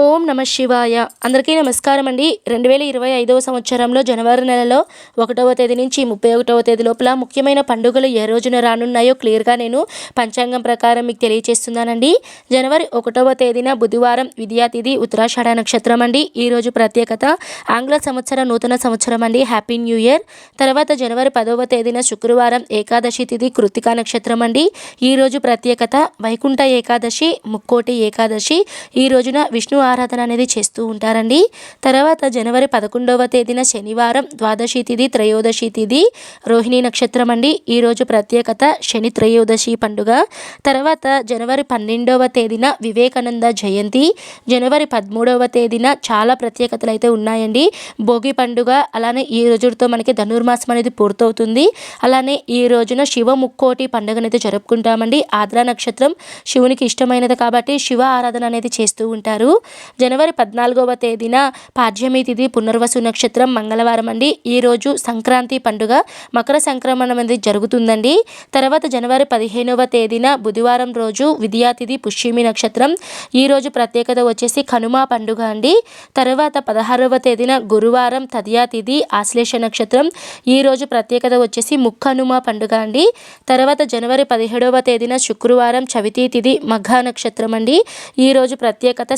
ఓం నమ శివాయ. అందరికీ నమస్కారం అండి. రెండు వేల ఇరవై ఐదవ సంవత్సరంలో జనవరి నెలలో ఒకటవ తేదీ నుంచి ముప్పై ఒకటవ తేదీ లోపల ముఖ్యమైన పండుగలు ఏ రోజున రానున్నాయో క్లియర్గా నేను పంచాంగం ప్రకారం మీకు తెలియజేస్తున్నానండి జనవరి ఒకటవ తేదీన బుధవారం విద్యాతిథి ఉత్తరాషాఢ నక్షత్రం అండి. ఈరోజు ప్రత్యేకత ఆంగ్ల సంవత్సర నూతన సంవత్సరం అండి. Happy new year. తర్వాత జనవరి పదవ తేదీన శుక్రవారం ఏకాదశి తిథి కృతికా నక్షత్రం అండి. ఈరోజు ప్రత్యేకత వైకుంఠ ఏకాదశి ముక్కోటి ఏకాదశి. ఈ రోజున విష్ణు ఆరాధన అనేది చేస్తూ ఉంటారండి. తర్వాత జనవరి పదకొండవ తేదీన శనివారం ద్వాదశి తిథి త్రయోదశి తిథి రోహిణి నక్షత్రం అండి. ఈరోజు ప్రత్యేకత శని త్రయోదశి పండుగ. తర్వాత జనవరి పన్నెండవ తేదీన వివేకానంద జయంతి. జనవరి పదమూడవ తేదీన చాలా ప్రత్యేకతలు అయితే ఉన్నాయండి. భోగి పండుగ అలానే ఈ రోజుతో మనకి ధనుర్మాసం అనేది పూర్తవుతుంది. అలానే ఈ రోజున శివ ముక్కోటి పండుగనైతే జరుపుకుంటామండి. ఆద్రా నక్షత్రం శివునికి ఇష్టమైనది కాబట్టి శివ ఆరాధన అనేది చేస్తూ ఉంటారు. జనవరి పద్నాలుగవ తేదీన పాడ్యమి తిథి పునర్వసు నక్షత్రం మంగళవారం అండి. ఈరోజు సంక్రాంతి పండుగ మకర సంక్రమణం అనేది జరుగుతుందండి. తర్వాత జనవరి పదిహేనవ తేదీన బుధవారం రోజు విద్యాతిథి పుష్యమి నక్షత్రం. ఈరోజు ప్రత్యేకత వచ్చేసి కనుమ పండుగ అండి. తర్వాత పదహారవ తేదీన గురువారం తదియాతిథి ఆశ్లేష నక్షత్రం. ఈరోజు ప్రత్యేకత వచ్చేసి ముక్కనుమ పండుగ అండి. తర్వాత జనవరి పదిహేడవ తేదీన శుక్రవారం చవితి తిథి మఘ నక్షత్రం అండి. ఈరోజు ప్రత్యేకత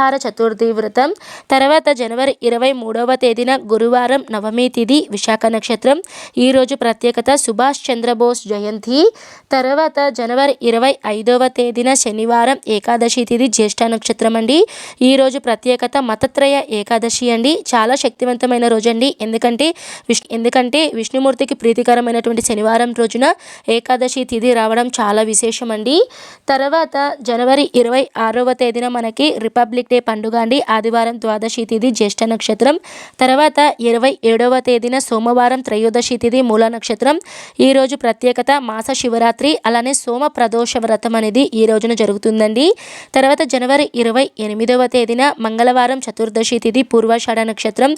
సంకటహార చతుర్థి వ్రతం తర్వాత జనవరి ఇరవై మూడవ తేదీన గురువారం నవమి తిథి విశాఖ నక్షత్రం. ఈరోజు ప్రత్యేకత సుభాష్ చంద్రబోస్ జయంతి. తర్వాత జనవరి ఇరవై ఐదవ తేదీన శనివారం ఏకాదశి తిథి జ్యేష్ఠ నక్షత్రం అండి. ఈరోజు ప్రత్యేకత మతత్రయ ఏకాదశి అండి. చాలా శక్తివంతమైన రోజు అండి ఎందుకంటే విష్ ఎందుకంటే విష్ణుమూర్తికి ప్రీతికరమైనటువంటి శనివారం రోజున ఏకాదశి తిథి రావడం చాలా విశేషం అండి తర్వాత జనవరి ఇరవై ఆరవ తేదీన మనకి రిపబ్లిక్ డే పండుగ అండి. ఆదివారం ద్వాదశి తిథి జ్యేష్ఠ నక్షత్రం. తర్వాత ఇరవై ఏడవ తేదీన సోమవారం త్రయోదశి తిథి మూల నక్షత్రం. ఈరోజు ప్రత్యేకత మాస శివరాత్రి. అలానే సోమ ప్రదోష వ్రతం అనేది ఈ రోజున జరుగుతుందండి. తర్వాత జనవరి ఇరవై ఎనిమిదవ తేదీన మంగళవారం చతుర్దశి తిథి పూర్వాషాఢ నక్షత్రం.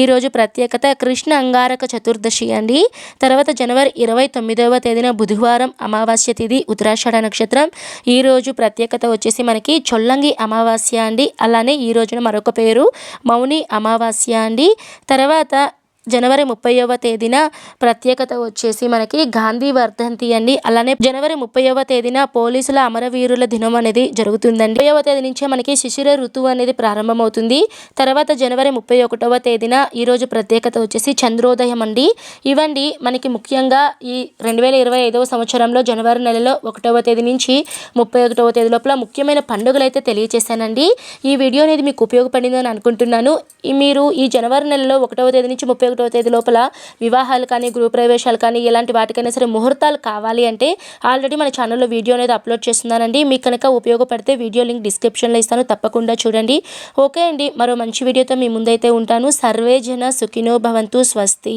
ఈరోజు ప్రత్యేకత కృష్ణ అంగారక చతుర్దశి అండి. తర్వాత జనవరి ఇరవై తొమ్మిదవ తేదీన బుధవారం అమావాస్య తిథి ఉత్తరాషాఢ నక్షత్రం. ఈరోజు ప్రత్యేకత వచ్చేసి మనకి చొల్లంగి అమావాస్య అండి. అలానే ఈ రోజున మరొక పేరు మౌని అమావాస్య అండి. తర్వాత జనవరి ముప్పైవ తేదీన ప్రత్యేకత వచ్చేసి మనకి గాంధీ వర్ధంతి అండి. అలానే జనవరి ముప్పైవ తేదీన పోలీసుల అమరవీరుల దినం అనేది జరుగుతుందండి. ముప్పైవ తేదీ నుంచే మనకి శిశిర ఋతువు అనేది ప్రారంభమవుతుంది. తర్వాత జనవరి ముప్పై ఒకటవ తేదీన ఈరోజు ప్రత్యేకత వచ్చేసి చంద్రోదయం అండి. ఇవండి మనకి ముఖ్యంగా ఈ రెండు వేల ఇరవై ఐదవ సంవత్సరంలో జనవరి నెలలో ఒకటవ తేదీ నుంచి ముప్పై ఒకటవ తేదీ లోపల ముఖ్యమైన పండుగలు అయితే తెలియజేశానండి ఈ వీడియో అనేది మీకు ఉపయోగపడిందని అనుకుంటున్నాను. మీరు ఈ జనవరి నెలలో ఒకటవ తేదీ నుంచి ముప్పై ఒకటో తేదీ లోపల వివాహాలు కానీ గృహప్రవేశాలు కానీ ఇలాంటి వాటికైనా సరే ముహూర్తాలు కావాలి అంటే ఆల్రెడీ మన ఛానల్లో వీడియో అనేది అప్లోడ్ చేస్తున్నానండి. మీకు కనుక ఉపయోగపడితే వీడియో లింక్ డిస్క్రిప్షన్లో ఇస్తాను. తప్పకుండా చూడండి. ఓకే అండి. మరో మంచి వీడియోతో మీ ముందైతే ఉంటాను. సర్వే జన సుఖినో భవంతు స్వస్తి.